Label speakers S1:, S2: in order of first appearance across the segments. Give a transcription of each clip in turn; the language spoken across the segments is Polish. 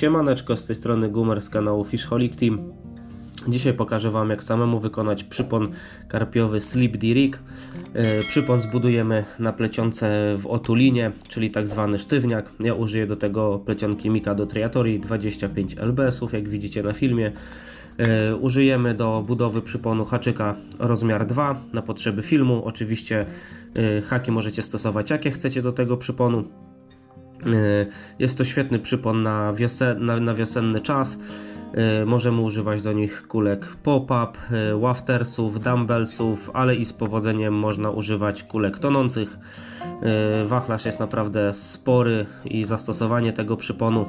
S1: Siemaneczko, z tej strony Gumer z kanału Fishholic Team. Dzisiaj pokażę Wam jak samemu wykonać przypon karpiowy Slip D-Rig. E, Przypon zbudujemy na plecionce w otulinie, czyli tak zwany sztywniak. Ja użyję do tego plecionki Mikado Triatorii 25 lbs jak widzicie na filmie. E, Użyjemy do budowy przyponu haczyka rozmiar 2 na potrzeby filmu. Oczywiście e, haki możecie stosować jakie chcecie do tego przyponu. E, Jest to świetny przypon na, wiosen, na, na wiosenny czas. E, Możemy używać do nich kulek pop-up, e, waftersów, dumbbellsów, ale i z powodzeniem można używać kulek tonących. Wachlarz jest naprawdę spory i zastosowanie tego przyponu.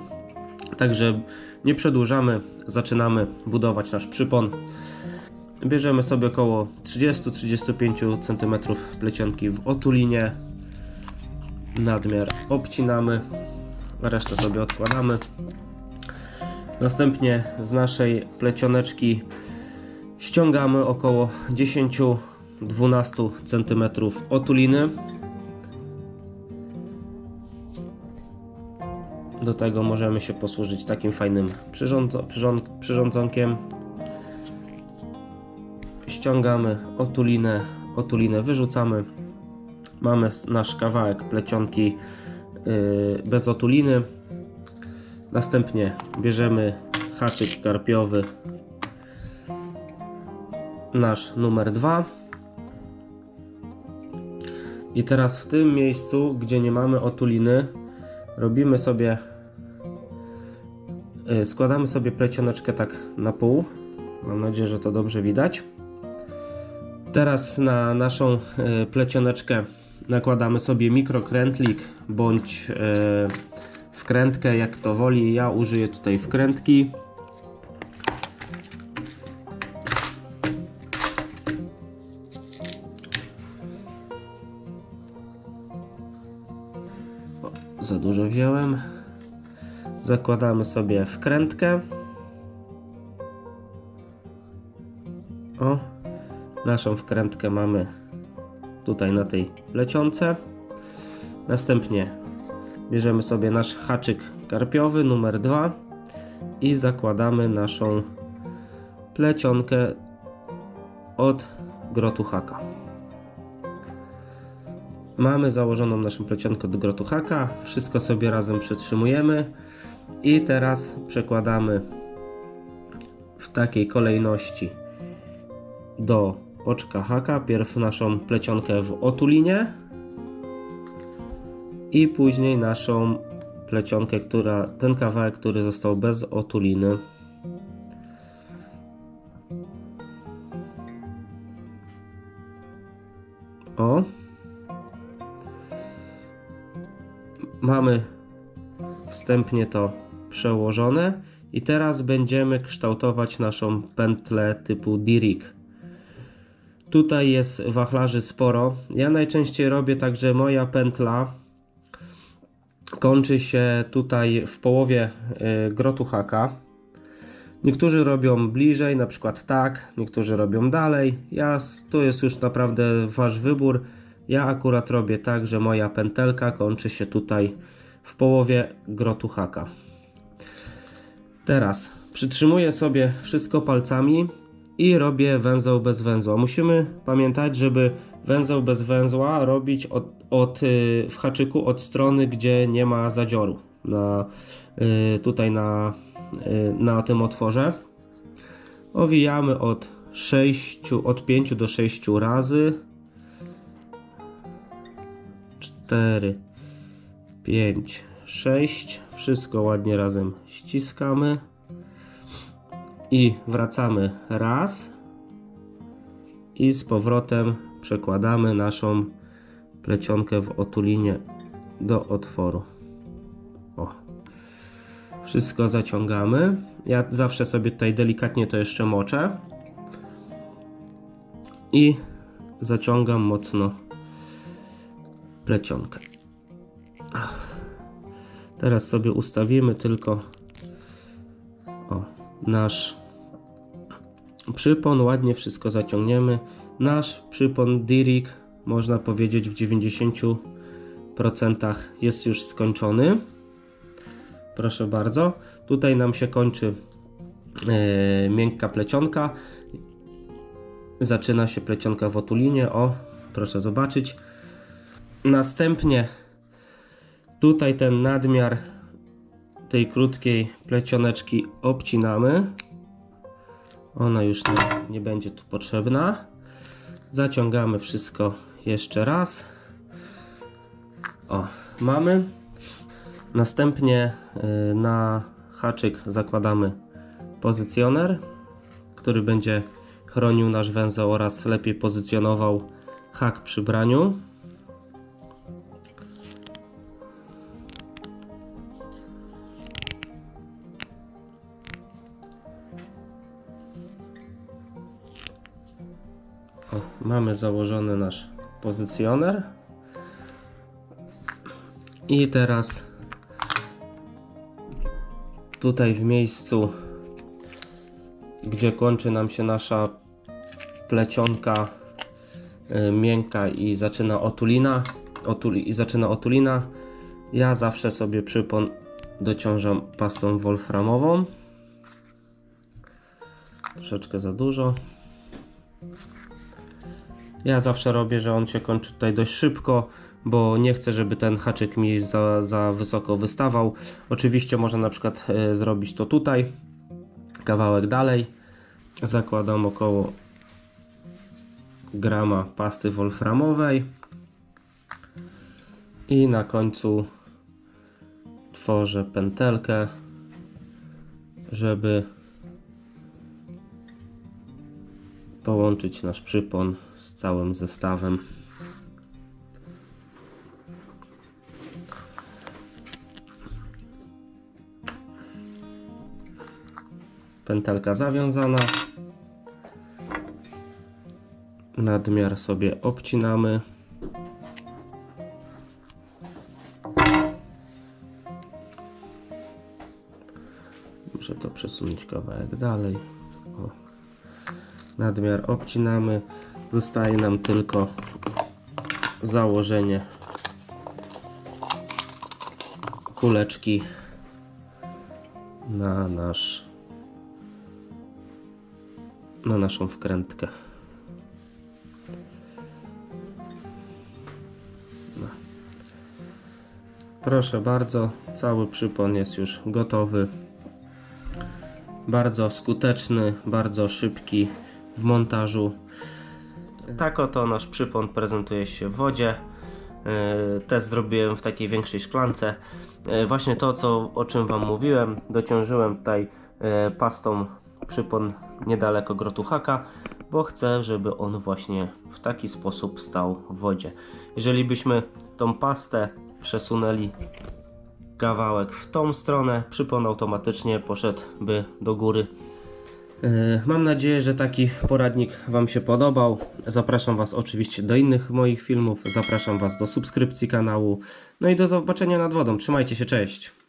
S1: Także nie przedłużamy, zaczynamy budować nasz przypon. Bierzemy sobie około 30-35 cm plecionki w otulinie, nadmiar obcinamy, resztę sobie odkładamy. Następnie z naszej plecioneczki ściągamy około 10-12 cm otuliny. Do tego możemy się posłużyć takim fajnym przyrządzo, przyrząd, przyrządzonkiem. Ściągamy otulinę, otulinę wyrzucamy. Mamy nasz kawałek plecionki yy, bez otuliny. Następnie bierzemy haczyk karpiowy nasz numer 2 i teraz w tym miejscu gdzie nie mamy otuliny robimy sobie y, składamy sobie plecioneczkę tak na pół. Mam nadzieję, że to dobrze widać. Teraz na naszą y, plecioneczkę nakładamy sobie mikrokrętlik bądź y, wkrętkę, jak to woli. Ja użyję tutaj wkrętki. O, za dużo wziąłem. Zakładamy sobie wkrętkę. O, naszą wkrętkę mamy tutaj na tej plecionce. Następnie bierzemy sobie nasz haczyk karpiowy numer 2 i zakładamy naszą plecionkę od grotu haka. Mamy założoną naszą plecionkę do grotu haka, wszystko sobie razem przytrzymujemy i teraz przekładamy w takiej kolejności do oczka haka, pierw naszą plecionkę w otulinie, i później naszą plecionkę, która, ten kawałek, który został bez otuliny. O. Mamy wstępnie to przełożone i teraz będziemy kształtować naszą pętlę typu D-rig. Tutaj jest wachlarzy sporo. Ja najczęściej robię tak, że moja pętla kończy się tutaj w połowie y, grotu haka. Niektórzy robią bliżej, na przykład tak, niektórzy robią dalej. Ja, to jest już naprawdę wasz wybór. Ja akurat robię tak, że moja pętelka kończy się tutaj w połowie grotu haka. Teraz przytrzymuję sobie wszystko palcami i robię węzeł bez węzła. Musimy pamiętać, żeby węzeł bez węzła robić od, od, w haczyku od strony, gdzie nie ma zadzioru. Na, tutaj na, na tym otworze. Owijamy od 6, od 5 do 6 razy. 4, 5, 6. Wszystko ładnie razem ściskamy. I wracamy raz. I z powrotem przekładamy naszą plecionkę w otulinie do otworu. O. Wszystko zaciągamy. Ja zawsze sobie tutaj delikatnie to jeszcze moczę. I zaciągam mocno plecionkę. Teraz sobie ustawimy tylko o, nasz przypon. Ładnie wszystko zaciągniemy. Nasz przypon Dirik można powiedzieć w 90% jest już skończony. Proszę bardzo. Tutaj nam się kończy e, miękka plecionka. Zaczyna się plecionka w otulinie. O, proszę zobaczyć. Następnie tutaj ten nadmiar tej krótkiej plecioneczki obcinamy. Ona już nie, nie będzie tu potrzebna. Zaciągamy wszystko jeszcze raz. O, mamy. Następnie y, na haczyk zakładamy pozycjoner, który będzie chronił nasz węzeł oraz lepiej pozycjonował hak przy braniu. Mamy założony nasz pozycjoner. I teraz tutaj w miejscu, gdzie kończy nam się nasza plecionka y, miękka i zaczyna otulina, otuli, i zaczyna otulina, ja zawsze sobie przypon dociążam pastą wolframową. Troszeczkę za dużo. Ja zawsze robię, że on się kończy tutaj dość szybko, bo nie chcę, żeby ten haczyk mi za, za wysoko wystawał. Oczywiście można na przykład e, zrobić to tutaj, kawałek dalej. Zakładam około grama pasty wolframowej i na końcu tworzę pętelkę, żeby połączyć nasz przypon z całym zestawem. Pętelka zawiązana. Nadmiar sobie obcinamy. Muszę to przesunąć kawałek dalej. O nadmiar obcinamy. Zostaje nam tylko założenie kuleczki na nasz na naszą wkrętkę. No. proszę bardzo cały przypon jest już gotowy. Bardzo skuteczny, bardzo szybki w montażu. Tak oto nasz przypon prezentuje się w wodzie. Yy, Test zrobiłem w takiej większej szklance. Yy, Właśnie to, co, o czym Wam mówiłem, dociążyłem tutaj yy, pastą przypon niedaleko grotu haka, bo chcę, żeby on właśnie w taki sposób stał w wodzie. Jeżeli byśmy tą pastę przesunęli kawałek w tą stronę, przypon automatycznie poszedłby do góry. Yy, Mam nadzieję, że taki poradnik Wam się podobał. Zapraszam Was oczywiście do innych moich filmów. Zapraszam Was do subskrypcji kanału. No i do zobaczenia nad wodą. Trzymajcie się, cześć.